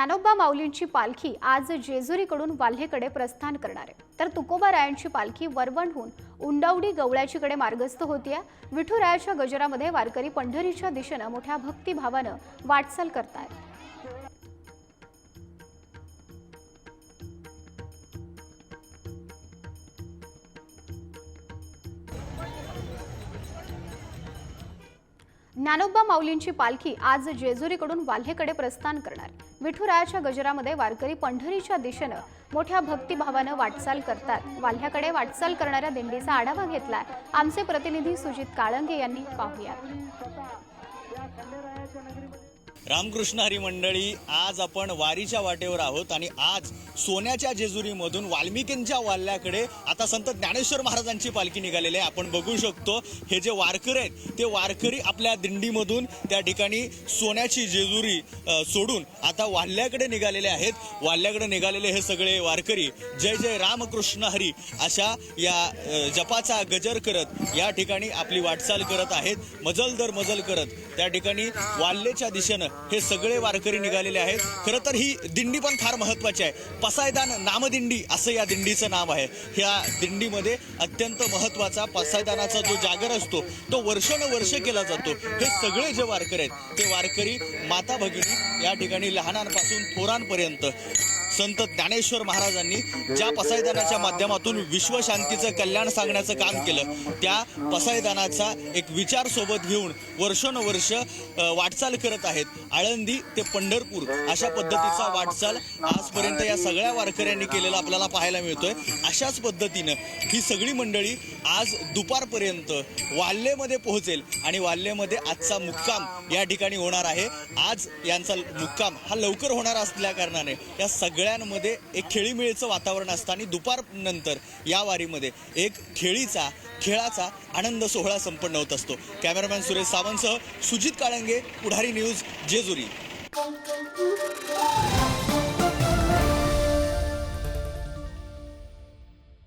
ज्ञानोबा माऊलींची पालखी आज जेजुरीकडून वाल्हेकडे प्रस्थान करणार आहे. तर तुकोबा रायांची पालखी वरवणहून उंडावडी गवळ्याचीकडे मार्गस्थ होतीये. विठुरायाच्या गजरामध्ये वारकरी पंढरीच्या दिशेनं मोठ्या भक्तिभावानं वाटचाल करतायत. ज्ञानोबा माऊलींची पालखी आज जेजुरीकडून वाल्हेकडे प्रस्थान करणार. विठुरायाच्या गजरामध्ये वारकरी पंढरीच्या दिशेनं मोठ्या भक्तिभावानं वाटचाल करतात. वाल्ह्याकडे वाटचाल करणाऱ्या दिंडीचा आढावा घेतलाय. आमचे प्रतिनिधी सुजित काळंगे यांनी पाहूया रामकृष्ण हरी मंडळी आज आपण वारीच्या वाटेवर आहोत आणि आज सोन्याच्या जेजुरीमधून वाल्मिकींच्या वाल्ल्याकडे आता संत ज्ञानेश्वर महाराजांची पालखी निघालेली आहे. आपण बघू शकतो हे जे वारकरी आहेत ते वारकरी आपल्या दिंडीमधून त्या ठिकाणी सोन्याची जेजुरी सोडून आता वाल्ल्याकडे निघालेले आहेत. वाल्ल्याकडे निघालेले हे सगळे वारकरी जय जय रामकृष्ण हरी अशा या जपाचा गजर करत या ठिकाणी आपली वाटचाल करत आहेत. मजल दर मजल करत त्या ठिकाणी वाल्लेच्या दिशेनं हे सगळे वारकरी निघालेले आहेत. खरं तर ही दिंडी पण फार महत्वाची आहे. पसायदान नामदिंडी असं या दिंडीचं नाव आहे. ह्या दिंडीमध्ये अत्यंत महत्त्वाचा पसायदानाचा जो जागर असतो तो वर्षानुवर्ष केला जातो. हे सगळे जे वारकरी आहेत ते वारकरी माता भगिनी या ठिकाणी लहानांपासून थोरांपर्यंत संत ज्ञानेश्वर महाराजांनी ज्या पसायदानाच्या माध्यमातून विश्वशांतीचं कल्याण सांगण्याचं काम केलं त्या पसायदानाचा एक विचार सोबत घेऊन वर्षानुवर्ष वाटचाल करत आहेत आळंदी ते पंढरपूर अशा पद्धतीचा वाटचाल आजपर्यंत या सगळ्या वारकऱ्यांनी केलेला आपल्याला पाहायला मिळतोय. अशाच पद्धतीनं ही सगळी मंडळी आज दुपारपर्यंत वाल्हेमध्ये पोहोचेल आणि वाल्हेमध्ये आजचा मुक्काम या ठिकाणी होणार आहे. आज यांचा मुक्काम हा लवकर होणार असल्या कारणाने या सगळ्या सगळ्यांमध्ये एक खेळीमेळीचं वातावरण असतं आणि दुपारनंतर या वारीमध्ये एक खेळीचा खेळाचा आनंद सोहळा संपन्न होत असतो. कॅमेरामॅन सुरेश सावंतसह सुजित काळंगे पुढारी न्यूज जेजुरी.